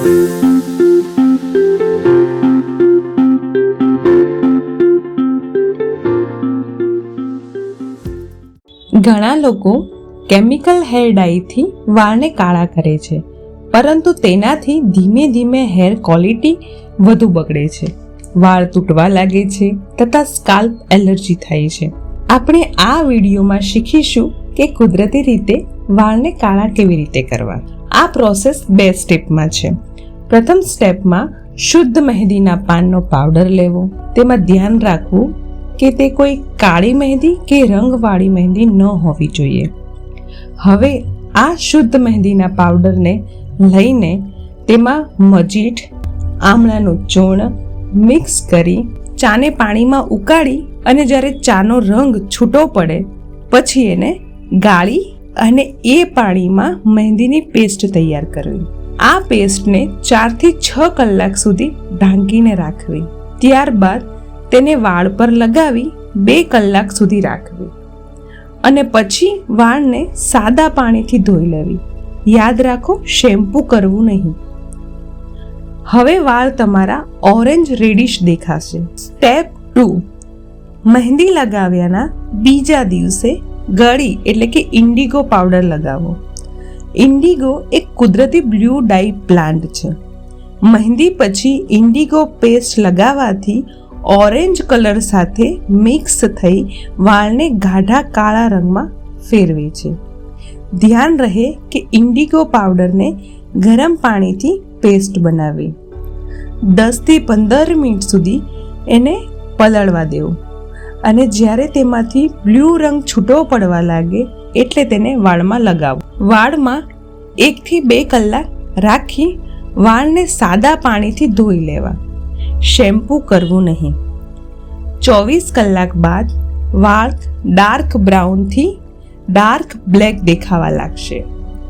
ઘણા લોકો chemical hair ડાઈથી વાળને કાળા કરે છે, પરંતુ તેનાથી ધીમે ધીમે હેર ક્વોલિટી વધુ બગડે છે. વાળ તૂટવા લાગે છે તથા સ્કાલ્પ એલર્જી થાય છે. આપણે આ વિડીયોમાં શીખીશું કે કુદરતી રીતે વાળને કાળા કેવી રીતે કરવા. આ પ્રોસેસ બે સ્ટેપમાં છે. પ્રથમ સ્ટેપમાં શુદ્ધ મહેંદીના પાનનો પાવડર લેવો. તેમાં ધ્યાન રાખવું કે તે કોઈ કાળી મહેંદી કે રંગવાળી મહેંદી ન હોવી જોઈએ. હવે આ શુદ્ધ મહેંદીના પાવડરને લઈને તેમાં મજીઠ, આમળાનું ચૂર્ણ મિક્સ કરી ચાને પાણીમાં ઉકાળી અને જ્યારે ચાનો રંગ છૂટો પડે, પછી એને ગાળી અને એ પાણીમાં મહેંદીની પેસ્ટ તૈયાર કરવી. આ પેસ્ટને ચારથી છ કલાક સુધી ઢાંકીને રાખવી. ત્યારબાદ તેને વાળ પર લગાવી બે કલાક સુધી રાખવી. અને પછી વાળને સાદા પાણીથી ધોઈ લેવી. યાદ રાખો, શેમ્પૂ કરવું નહીં. હવે વાળ તમારા ઓરેન્જ રેડિશ દેખાશે. Step two. મહેંદી લગાવ્યાના બીજા દિવસે ગળી એટલે કે ઇન્ડિગો પાવડર લગાવો. ઇન્ડિગો એક કુદરતી બ્લુ ડાઈ પ્લાન્ટ છે. મહેંદી પછી ઇન્ડિગો પેસ્ટ લગાવવાથી ઓરેન્જ કલર સાથે મિક્સ થઈ વાળને ગાઢા કાળા રંગમાં ફેરવે છે. ધ્યાન રહે કે ઇન્ડિગો પાવડરને ગરમ પાણીથી પેસ્ટ બનાવી. દસથી પંદર મિનિટ સુધી એને પલળવા દેવું. અને જ્યારે તેમાંથી બ્લુ રંગ છૂટો પડવા લાગે, એટલે તેને વાળમાં લગાવો. વાળમાં એકથી બે કલાક રાખી વાળને સાદા પાણીથી ધોઈ લેવા. શેમ્પૂ કરવું નહીં. ચોવીસ કલાક બાદ વાળ ડાર્ક બ્રાઉનથી ડાર્ક બ્લેક દેખાવા લાગશે.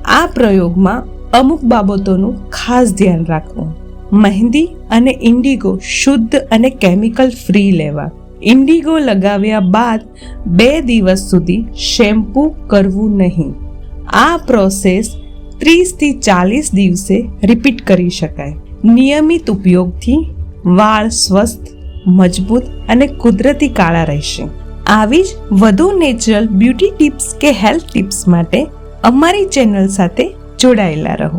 આ પ્રયોગમાં અમુક બાબતોનું ખાસ ધ્યાન રાખવું. મહેંદી અને ઇન્ડિગો શુદ્ધ અને કેમિકલ ફ્રી લેવા. ઇન્ડિગો લગાવ્યા બાદ બે દિવસ સુધી શેમ્પૂ કરવું નહીં. આ પ્રોસેસ ત્રીસથી ચાલીસ દિવસે રિપીટ કરી શકાય. નિયમિત ઉપયોગથી વાળ સ્વસ્થ, મજબૂત અને કુદરતી કાળા રહેશે. આવી જ વધુ નેચરલ બ્યુટી ટિપ્સ કે હેલ્થ ટિપ્સ માટે અમારી ચેનલ સાથે જોડાયેલા રહો.